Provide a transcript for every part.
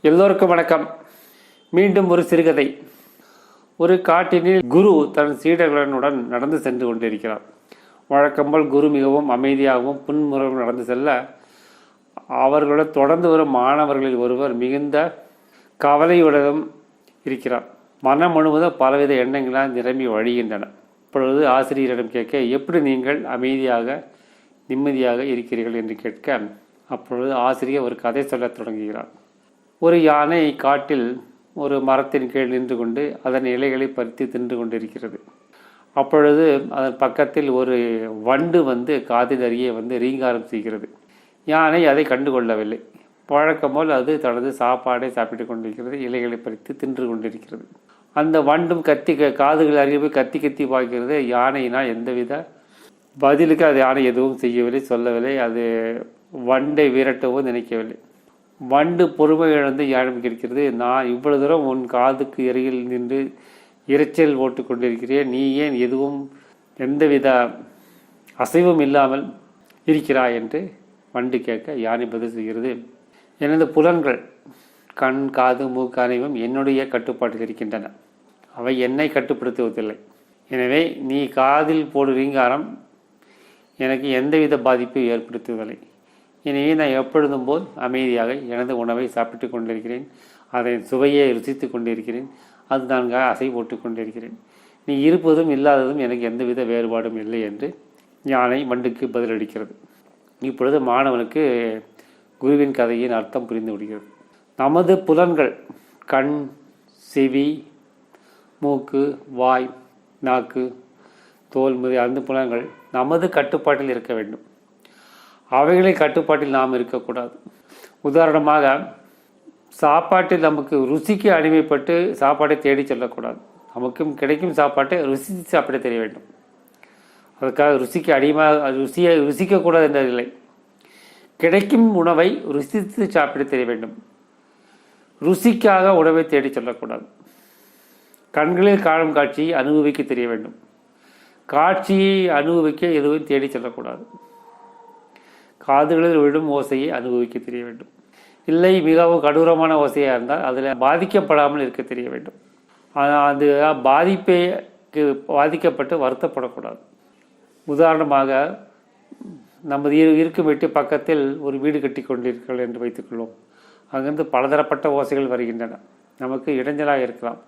எல்லோருக்கும் வணக்கம். மீண்டும் ஒரு சிறுகதை. ஒரு காட்டினில் குரு தன் சீடர்களுடன் நடந்து சென்று கொண்டிருக்கிறார். வழக்கம்போல் குரு மிகவும் அமைதியாகவும் புன்முறையும் நடந்து செல்ல அவர்களுடன் தொடர்ந்து வரும் மாணவர்களில் ஒருவர் மிகுந்த கவலையுடனும் இருக்கிறார். மனம் முழுவதும் பலவித எண்ணங்களால் நிரம்பி வழிகின்றன. அப்பொழுது ஆசிரியரிடம் கேட்க எப்படி நீங்கள் அமைதியாக நிம்மதியாக இருக்கிறீர்கள்? என்று கேட்க அப்பொழுது ஆசிரியர் ஒரு கதை சொல்லத் தொடங்குகிறார். ஒரு யானை காட்டில் ஒரு மரத்தின் கீழ் நின்று கொண்டு அதன் இலைகளை பறித்து தின்று கொண்டிருக்கிறது. அப்பொழுது அதன் பக்கத்தில் ஒரு வண்டு வந்து காதில் அருகே வந்து ரீங்காரம் செய்கிறது. யானை அதை கண்டுகொள்ளவில்லை. பழக்கம் போல் அது தனது சாப்பாடை சாப்பிட்டு கொண்டிருக்கிறது இலைகளை பறித்து தின்று கொண்டிருக்கிறது. அந்த வண்டும் கத்தி க- காதுகள் அருகே போய் கத்தி கத்தி பார்க்கிறது யானையினால் எந்தவித பதிலுக்கு அது யானை எதுவும் செய்யவில்லை சொல்லவில்லை. அது வண்டை விரட்டவும் நினைக்கவில்லை. வண்டு பொறுமை இழந்து யாழம் கேட்கிறது நான் இவ்வளவு தூரம் உன் காதுக்கு இறையில் நின்று இரைச்சல் ஓட்டு கொண்டிருக்கிறேன் நீ ஏன் எதுவும் எந்தவித அசைவும் இல்லாமல் இருக்கிறாய் என்று வண்டு கேட்க யானை பதில் செய்கிறது எனது புலன்கள் கண் காது மூக்கு அனைவும் என்னுடைய கட்டுப்பாட்டில் இருக்கின்றன. அவை என்னை கட்டுப்படுத்துவதில்லை. எனவே நீ காதில் போடு ரீங்காரம் எனக்கு எந்தவித பாதிப்பும் ஏற்படுத்துவதில்லை. எனவே நான் எப்பொழுதும் போல் அமைதியாக எனது உணவை சாப்பிட்டு கொண்டிருக்கிறேன். அதன் சுவையை ருசித்து கொண்டிருக்கிறேன். அது நான் அசை போட்டு கொண்டிருக்கிறேன். நீ இருப்பதும் இல்லாததும் எனக்கு எந்தவித வேறுபாடும் இல்லை என்று யானை வண்டுக்கு பதிலளிக்கிறது. இப்பொழுது மாணவனுக்கு குருவின் கதையின் அர்த்தம் புரிந்து விடுகிறது. நமது புலன்கள் கண் செவி மூக்கு வாய் நாக்கு தோல் முதல் அந்த புலன்கள் நமது கட்டுப்பாட்டில் இருக்க வேண்டும். அவைகளை கட்டுப்பாட்டில் நாம் இருக்கக்கூடாது. உதாரணமாக சாப்பாட்டில் நமக்கு ருசிக்கு அடிமைப்பட்டு சாப்பாட்டை தேடி செல்லக்கூடாது. நமக்கும் கிடைக்கும் சாப்பாட்டை ருசித்து சாப்பிட தெரிய வேண்டும். அதுக்காக ருசிக்கு அடிமையாக ருசியை ருசிக்கக்கூடாது என்றதில்லை கிடைக்கும் உணவை ருசித்து சாப்பிட தெரிய வேண்டும். ருசிக்காக உணவை தேடி செல்லக்கூடாது. கண்களில் காணும் காட்சியை அனுபவிக்க தெரிய வேண்டும். காட்சியை அனுபவிக்க எதுவும் தேடி செல்லக்கூடாது. காதுகளில் விழும் ஓசையை அனுபவிக்க தெரிய வேண்டும். இல்லை மிகவும் கடூரமான ஓசையாக இருந்தால் அதில் பாதிக்கப்படாமல் இருக்க தெரிய வேண்டும். ஆனால் அது பாதிப்பை பாதிக்கப்பட்டு வருத்தப்படக்கூடாது. உதாரணமாக நமது இருக்கும் வீட்டு பக்கத்தில் ஒரு வீடு கட்டி கொண்டிருக்கிறோம் என்று வைத்துக்கொள்வோம். அங்கிருந்து பலதரப்பட்ட ஓசைகள் வருகின்றன. நமக்கு இடைஞ்சலாக இருக்கலாம்.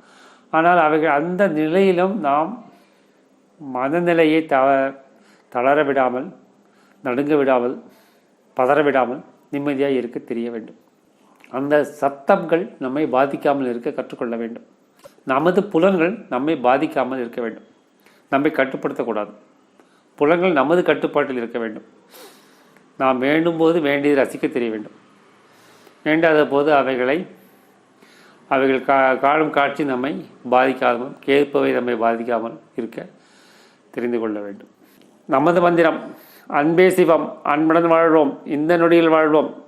ஆனால் அவைகள் அந்த நிலையிலும் நாம் மனநிலையை த தளர விடாமல் நடுங்க விடாமல் பதற விடாமல் நிம்மதியாக இருக்க தெரிய வேண்டும். அந்த சத்தங்கள் நம்மை பாதிக்காமல் இருக்க கற்றுக்கொள்ள வேண்டும். நமது புலன்கள் நம்மை பாதிக்காமல் இருக்க வேண்டும். நம்மை கட்டுப்படுத்தக்கூடாது. புலன்கள் நமது கட்டுப்பாட்டில் இருக்க வேண்டும். நாம் வேண்டும் போது ரசிக்க தெரிய வேண்டும். வேண்டாத போது அவைகளை அவைகள் கா காணும் காட்சி நம்மை பாதிக்காமல் கேட்பவை நம்மை பாதிக்காமல் இருக்க தெரிந்து கொள்ள வேண்டும். நமது மந்திரம் அன்பே சிவம் அன்புடன் வாழ்வோம் இந்த நொடியில் வாழ்வோம்.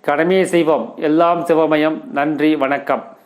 கடமையை செய்வோம் எல்லாம் சிவமயம். நன்றி வணக்கம்.